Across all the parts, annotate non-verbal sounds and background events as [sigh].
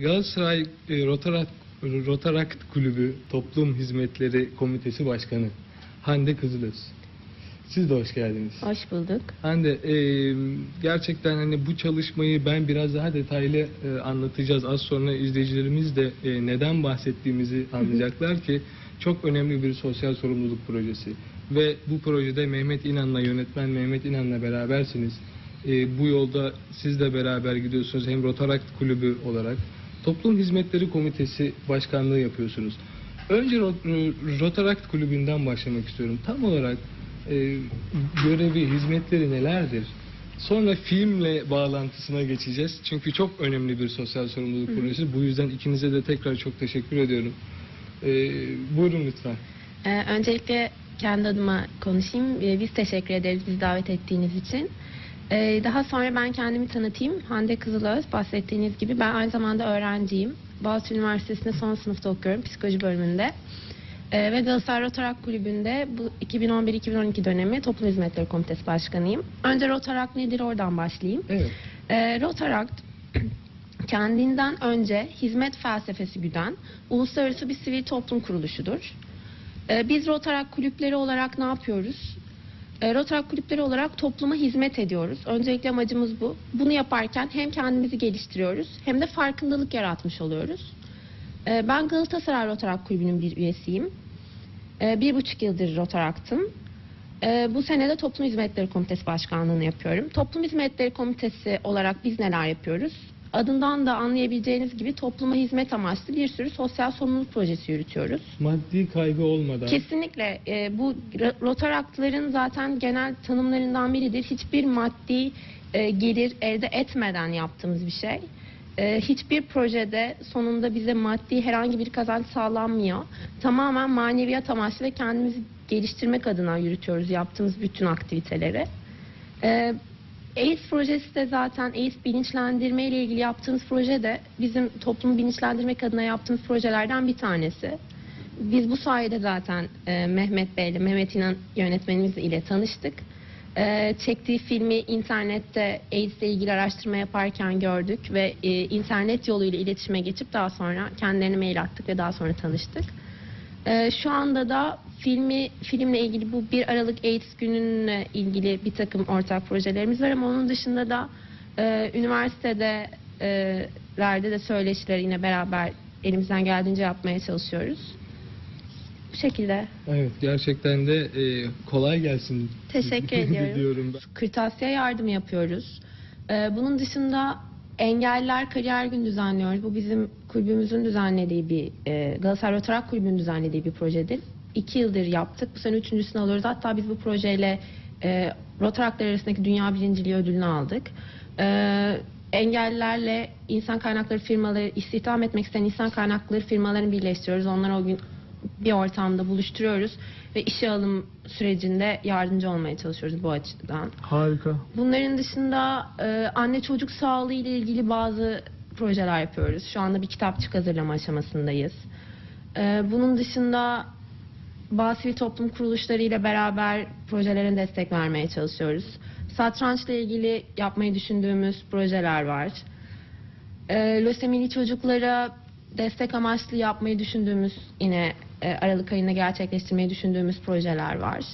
Galatasaray e, Rotarat, Rotarakt Kulübü Toplum Hizmetleri Komitesi Başkanı Hande Kızılöz. Siz de hoş geldiniz. Hoş bulduk. Hande e, gerçekten hani bu çalışmayı ben biraz daha detaylı e, anlatacağız. Az sonra izleyicilerimiz de e, neden bahsettiğimizi anlayacaklar ki çok önemli bir sosyal sorumluluk projesi. Ve bu projede Mehmet İnan'la yönetmen Mehmet İnan'la berabersiniz. E, bu yolda siz de beraber gidiyorsunuz hem Rotarakt Kulübü olarak. Toplum Hizmetleri Komitesi Başkanlığı yapıyorsunuz. Önce Ro- Rotarakt Kulübü'nden başlamak istiyorum. Tam olarak e, görevi, hizmetleri nelerdir? Sonra filmle bağlantısına geçeceğiz. Çünkü çok önemli bir sosyal sorumluluk projesi. Bu yüzden ikinize de tekrar çok teşekkür ediyorum. E, buyurun lütfen. Ee, öncelikle kendi adıma konuşayım. Ee, biz teşekkür ederiz bizi davet ettiğiniz için. Ee, daha sonra ben kendimi tanıtayım. Hande Kızılöz bahsettiğiniz gibi ben aynı zamanda öğrenciyim. Boğaziçi Üniversitesi'nde son sınıfta okuyorum psikoloji bölümünde. Ee, ve Galatasaray Rotarak Kulübü'nde bu 2011-2012 dönemi Toplum Hizmetleri Komitesi Başkanıyım. Önce Rotarak nedir oradan başlayayım. Evet. E, Rotaract [clears throat] kendinden önce hizmet felsefesi güden uluslararası bir sivil toplum kuruluşudur. Biz Rotaract kulüpleri olarak ne yapıyoruz? E, Rotaract kulüpleri olarak topluma hizmet ediyoruz. Öncelikle amacımız bu. Bunu yaparken hem kendimizi geliştiriyoruz hem de farkındalık yaratmış oluyoruz. E, ben Galatasaray Rotaract Kulübü'nün bir üyesiyim. E, bir buçuk yıldır Rotaract'ım. Ee, bu sene de Toplum Hizmetleri Komitesi Başkanlığı'nı yapıyorum. Toplum Hizmetleri Komitesi olarak biz neler yapıyoruz? Adından da anlayabileceğiniz gibi topluma hizmet amaçlı bir sürü sosyal sorumluluk projesi yürütüyoruz. Maddi kaygı olmadan. Kesinlikle e, bu ro- Rotaraktların zaten genel tanımlarından biridir. Hiçbir maddi e, gelir elde etmeden yaptığımız bir şey. E, hiçbir projede sonunda bize maddi herhangi bir kazanç sağlanmıyor. Tamamen maneviyat amaçlı ve kendimizi geliştirmek adına yürütüyoruz yaptığımız bütün aktiviteleri. E, AIDS projesi de zaten AIDS bilinçlendirme ile ilgili yaptığımız proje de bizim toplumu bilinçlendirmek adına yaptığımız projelerden bir tanesi. Biz bu sayede zaten e, Mehmet Bey ile Mehmet İnan yönetmenimiz ile tanıştık. E, çektiği filmi internette AIDS ile ilgili araştırma yaparken gördük ve e, internet yoluyla iletişime geçip daha sonra kendilerine mail attık ve daha sonra tanıştık. E, şu anda da filmi filmle ilgili bu 1 Aralık AIDS gününe ilgili bir takım ortak projelerimiz var ama onun dışında da e, üniversitede e, lerde de söyleşileri yine beraber elimizden geldiğince yapmaya çalışıyoruz. Bu şekilde. Evet gerçekten de e, kolay gelsin. Teşekkür [laughs] ediyorum. Kırtasiye yardımı yapıyoruz. Ee, bunun dışında engelliler kariyer günü düzenliyoruz. Bu bizim kulübümüzün düzenlediği bir, e, Galatasaray Rotarak Kulübü'nün düzenlediği bir projedir. İki yıldır yaptık. Bu sene üçüncüsünü alıyoruz. Hatta biz bu projeyle e, Rotaraklar arasındaki dünya birinciliği ödülünü aldık. Ee, engellilerle insan kaynakları firmaları istihdam etmek isteyen insan kaynakları firmalarını birleştiriyoruz. Onları o gün bir ortamda buluşturuyoruz ve işe alım sürecinde yardımcı olmaya çalışıyoruz bu açıdan. Harika. Bunların dışında e, anne çocuk sağlığı ile ilgili bazı projeler yapıyoruz. Şu anda bir kitapçık hazırlama aşamasındayız. E, bunun dışında bazı sivil toplum kuruluşları ile beraber projelere destek vermeye çalışıyoruz. Satrançla ilgili yapmayı düşündüğümüz projeler var. E, lösemili çocuklara destek amaçlı yapmayı düşündüğümüz yine e, Aralık ayında gerçekleştirmeyi düşündüğümüz projeler var.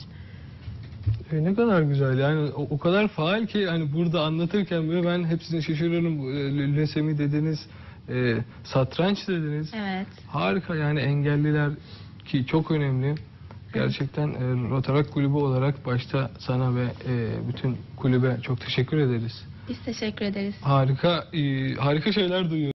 E, ne kadar güzel yani o, o kadar faal ki hani burada anlatırken böyle ben hepsini şaşırıyorum. E, lösemi dediniz, e, satranç dediniz. Evet. Harika yani engelliler ki çok önemli. Gerçekten e, Rotarak Kulübü olarak başta sana ve e, bütün kulübe çok teşekkür ederiz. Biz teşekkür ederiz. Harika e, harika şeyler duyuyoruz.